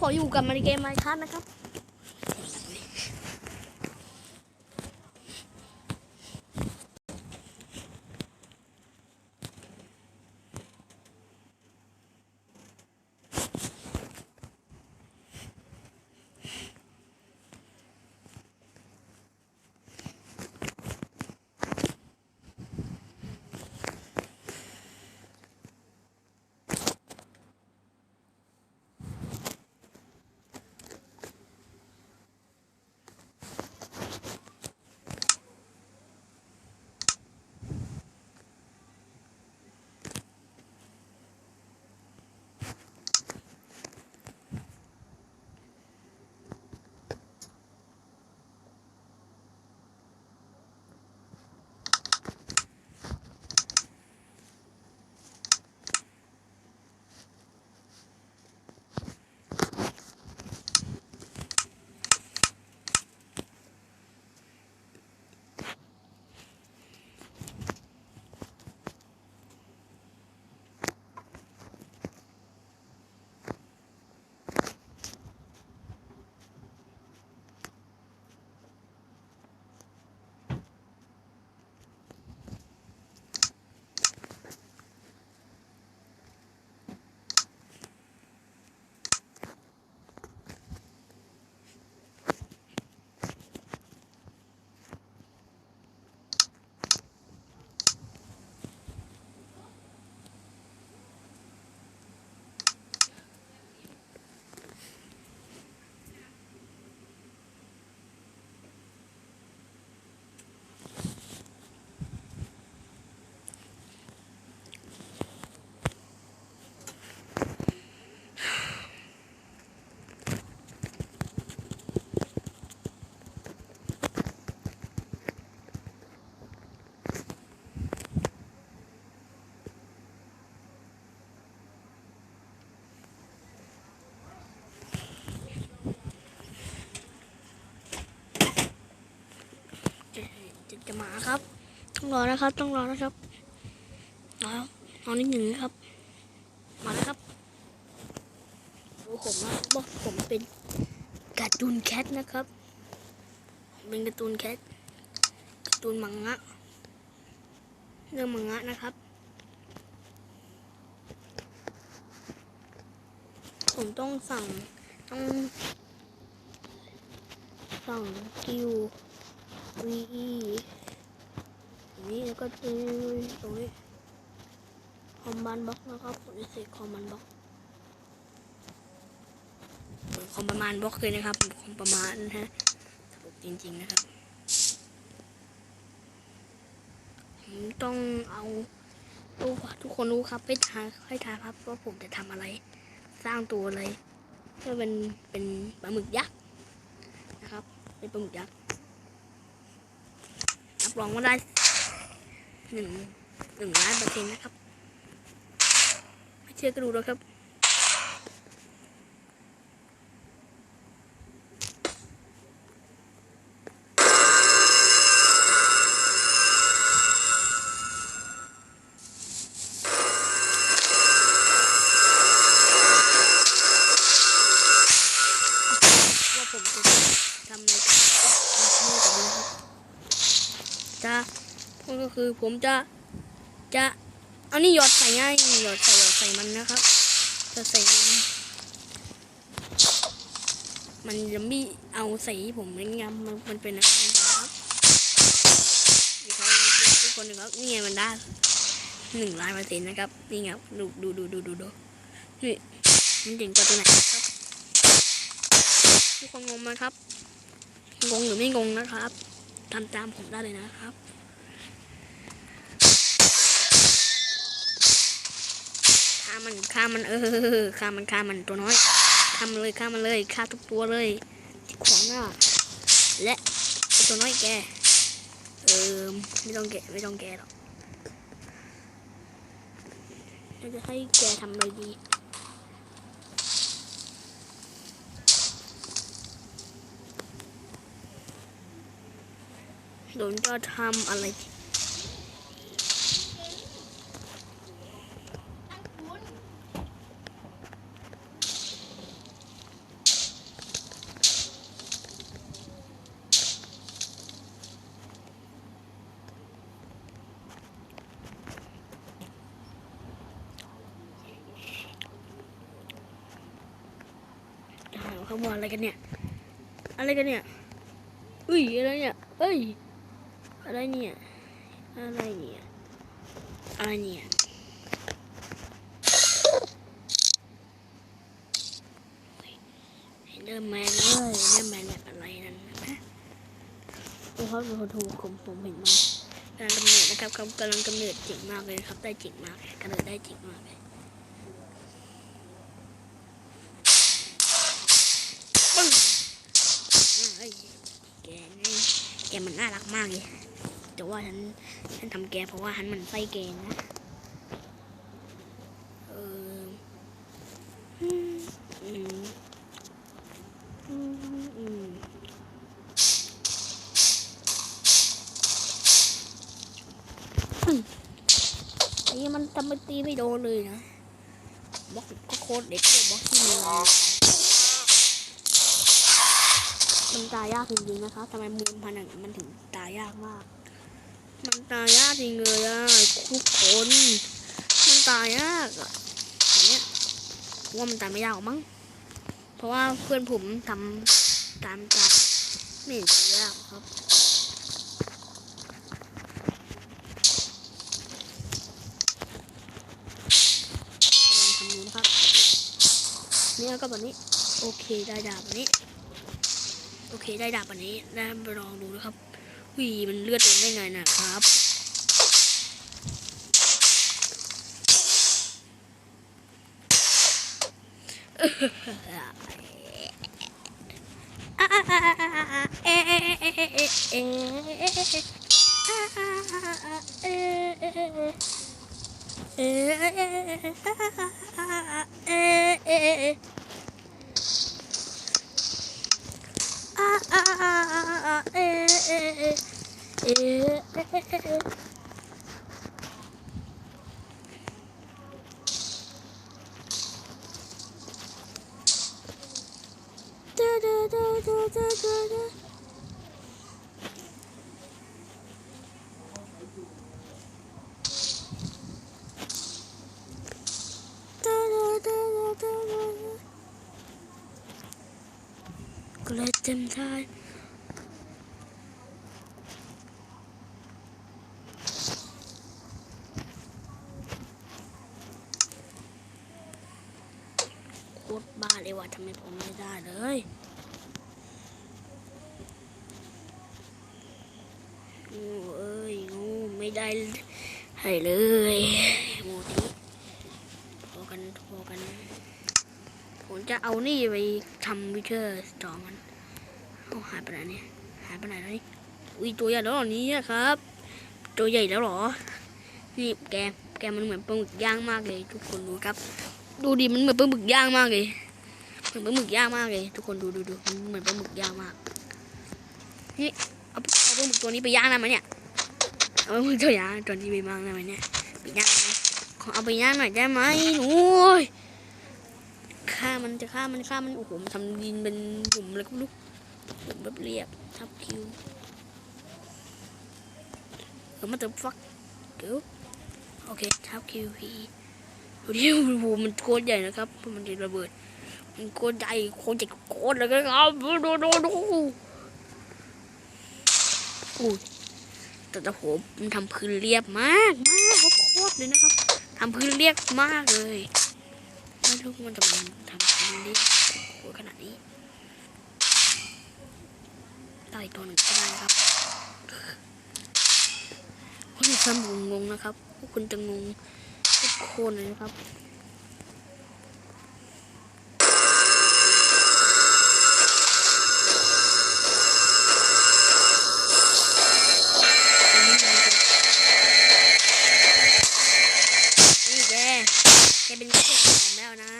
ผมอยู่กับมันเกมไมค์คันะครับ จะจะมาครับ ต้องรอนะครับ ต้องรอนะครับรอรอนิดหนึ่งครับ มาแล้วครับดูผมนะบอกผมเป็นการ์ตูนแคทนะครับผมเป็นการ์ตูนแคทการ์ตูนมังงะเรื่องมังงะนะครับ ผมต้องสั่งต้องสั่งกิว VE อย่างนี้แล้วก็ตรงนี้ตรงนี้คอมบานบล็อกนะครับผมจะเสกคอมบานบล็อกคอมประมาณบล็อกเลยนะครับคอมประมาณนะฮะระบบจริงๆนะครับผมต้องเอารู้ทุกคนรู้ครับให้ทายให้ทายครับว่าผมจะทำอะไร สร้างตัวอะไรเพื่อเป็นเป็นปลาหมึกยักษ์นะครับ เป็นปลาหมึกยักษ์ รับรองว่าได้หนึ่งหนึ่งล้านเปอร์เซ็นต์นะครับไม่เชื่อก็ดูแล้วครับ คือผมจะจะเอานี่หยอดใส่ง่ายหยอดใส่หยอดใส่มันนะครับจะใส่มันมันจะม่เอาใส่ผมไม่งามมันมันเป็นอะไรนะครับนี่เขาทุกคนนะครับนี่ไงมันได้หนึ่งล้านเปอร์เซ็นต์นะครับนี่ไงครับดูดูดูดูดูดูนี่มันเจ๋งกว่าตัวไหนครับทุกคนงงไหมครับงงหรือไม่งงนะครับทำตามผมได้เลยนะครับ ฆ่า มันฆ่ามันเออฆ่ามันฆ่ามันตัวน้อยฆ่ามันเลยฆ่ามันเลยฆ่าทุกตัวเลยที่ขวางหน้าและตัวน้อยแกเออไม่ต้องแกไม่ต้องแกหรอกเราจะให้แกทำอะไรดีโดนก็ทำอะไร ครับว่าอะไรกันเนี่ย อะไรกันเนี่ย อุ้ยอะไรเนี่ย เอ้ย อะไรเนี่ย อะไรเนี่ย อะไรเนี่ยเดอร์แมนเอ้ยเดอร์แมนเนี่ยอะไรนั่นนะโอ้ครับดูถูกผมผมเห็นมันการกำเนิดนะครับเขากำลังกำเนิดเจ๋งมากเลยครับ ได้เจ๋งมากกำเนิดได้เจ๋งมากเลยปึ้งอ่าเอ้ยแกนี่ แกมันน่ารักมากเลยแต่ว่าฉันฉันทำแกเพราะว่าฉันมันไส้แกนะเอออืมอืมอืมอืมอืมนี่มันทำไมตีไม่โดนเลยนะบล็อกก็โคตรเด็กเลยบล็อกที่มี มันตายยากจริงๆนะคะทำไมมือพันอย่างมันถึงตายยากมาก มันตายยากจริงเลยอะทุกคน มันตายยากอะอันเนี้ยว่ามันตายไม่ยากมั้ง เพราะว่าเพื่อนผมทำตามตามไม่เห็นจะยากครับลองทำดูนะครับแบบนี้เนี่ยก็แบบนี้ โอเคได้ดาบแบบนี้ โอเคได้ดาบแบบนี้ได้ไปลองดูนะครับวีมันเลือดเองได้ไงนะครับ 哎哎哎哎，哎，哎，哎，哎。 เลยว่ะทำไมผมไม่ได้เลยงูเอ้ยงูไม่ได้ให้เลยงูทีพอกันพอกัน ผมจะเอานี่ไปทำวิเชอร์สตอมันเอาหายไปไหนเนี่ยหายไปไหนแล้วนี่อุ้ยตัวใหญ่แล้วหรอเนี้ครับ ตัวใหญ่แล้วหรอนี่แกแกมันเหมือนปลาหมึกย่างมากเลย ทุกคนดูครับ ดูดิมันเหมือนปลาหมึกย่างมากเลย เหมือนปลาหมึกย่างมากเลย ทุกคนดูดูดูเหมือนปลาหมึกย่างมากนี่เอาเอาปลาหมึกตัวนี้ไปย่างได้ไหมเนี่ยเอาปลาหมึกตัวย่างตัวนี้ไปย่างได้ไหมเนี่ยไปย่างไหมขอเอาไปย่างหน่อยได้ไหมโอ้ยฆ่ามันจะฆ่ามันฆ่ามันโอ้โหทำดินเป็นหลุมเลยก็ไม่รู้หลุมแบบเรียบทับคิวเออมาเติมฟักเดี๋ยวโอเคทับคิวพีดูดิโอ้โหมันโคตรใหญ่นะครับมันจะระเบิด โคตรใหญ่โคตรใหญ่โคตรเลยครับดูดูดูอู้แต่แต่ผมมันทำพื้นเรียบมากมากโคตรเลยนะครับทำพื้นเรียบมากเลยไม่รู้มันจะมันทำให้มันได้โหดขนาดนี้ได้อีกตัวหนึ่งก็ได้ครับคุณจะงงงนะครับ คุณจะงงทุกคนเลยนะครับ แกเป็นเจ้าของแล้วนะ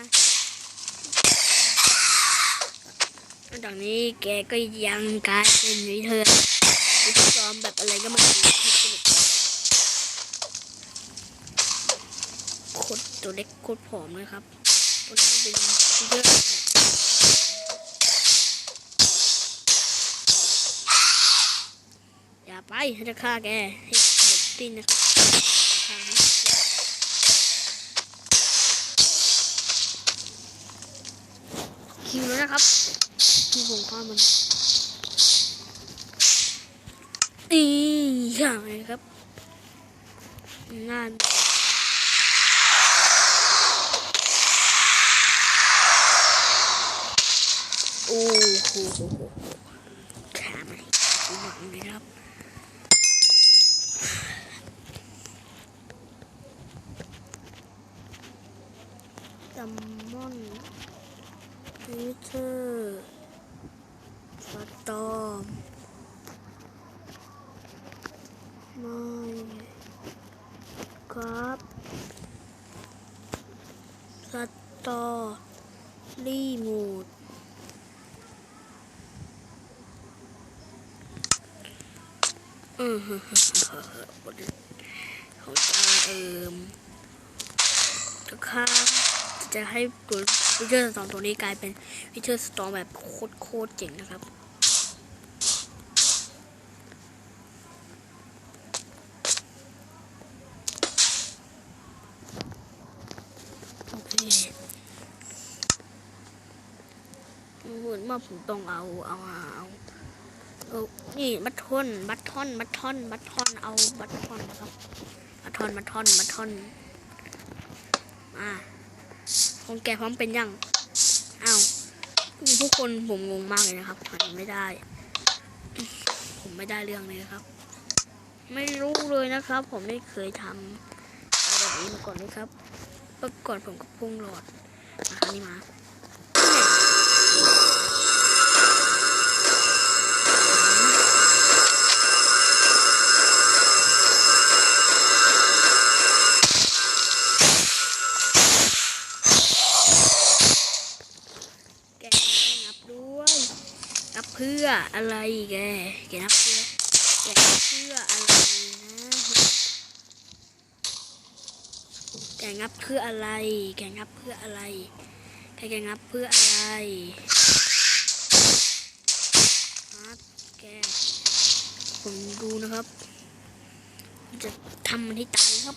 ตอนนี้แกก็ยังกลายเป็นวิเธอวิธีซ้อมแบบอะไรก็ไม่รู้โคตรตัวเล็กโคตรผอมเลยครับตัวนี้เป็นเธอะอย่าไปจะฆ่าแกให้หมดสิ้นนะครับ นคิวแล้วนะครับคิวผมข้ามันนี่อย่างไรครับงานโอ้โหแขนหวังเลยครับจัมมอนฟิเตอร์สตอมไม่ครับสตอรีโมดอือฮึฮึฮึฮึ ผมจะเอิมจะข้ามจะให้ตัววิเชอร์สตอมตัวนี้กลายเป็นวิเชอร์สตอมแบบโคตรโคตรเจ๋งนะครับโอเคเหมือนว่าผมต้องเอาเอาเอา เอานี่บัตทอนบัตทอนบัตทอนบัตทอนเอาบัตทอนนะครับบัตทอนบัตทอนบัตทอนอ่าของแกพร้อมเป็นยังอ้าวมีผู้คนผมงงมากเลยนะครับหันไม่ได้ ผมไม่ได้เรื่องเลยนะครับ ไม่รู้เลยนะครับ ผมไม่เคยทำอะไรแบบนี้มาก่อนเลยครับเมื่อก่อนผมก็พุ่งหลอดมาครั้งนี้มา อะไรแกแกนับเพื่อแกนับเพื่ออะไรนะแกงับเพื่ออะไร แกงับเพื่ออะไรแกแกงับเพื่ออะไรครับแกผมดูนะครับ จะทำมันให้ตายครับ